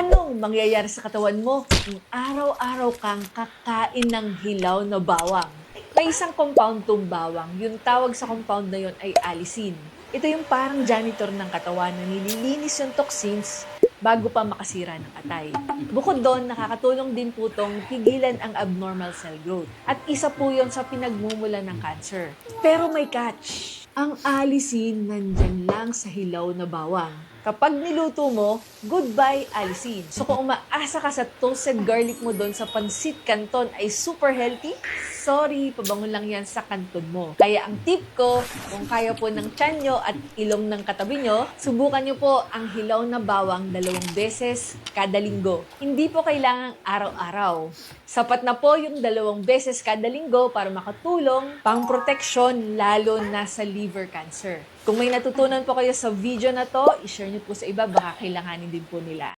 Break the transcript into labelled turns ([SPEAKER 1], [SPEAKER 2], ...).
[SPEAKER 1] Anong mangyayari sa katawan mo kung araw-araw kang kakain ng hilaw na bawang? May isang compound tong bawang. Yung tawag sa compound na yon ay alisin. Ito yung parang janitor ng katawan na nililinis yung toxins bago pa makasira ng atay. Bukod doon, nakakatulong din po tong pigilan ang abnormal cell growth. At isa po yon sa pinagmumula ng cancer. Pero may catch. Ang alisin nandyan lang sa hilaw na bawang. Kapag niluto mo, goodbye alisin. So kung umaasa ka sa toasted garlic mo doon sa pansit canton ay super healthy, sorry, pabangon lang yan sa kanton mo. Kaya ang tip ko, kung kaya po ng tiyan nyo at ilong ng katabi nyo, subukan nyo po ang hilaw na bawang dalawang beses kada linggo. Hindi po kailangang araw-araw. Sapat na po yung dalawang beses kada linggo para makatulong pang proteksyon lalo na sa liver cancer. Kung may natutunan po kayo sa video na to, i-share nyo po sa iba, baka kailanganin din po nila.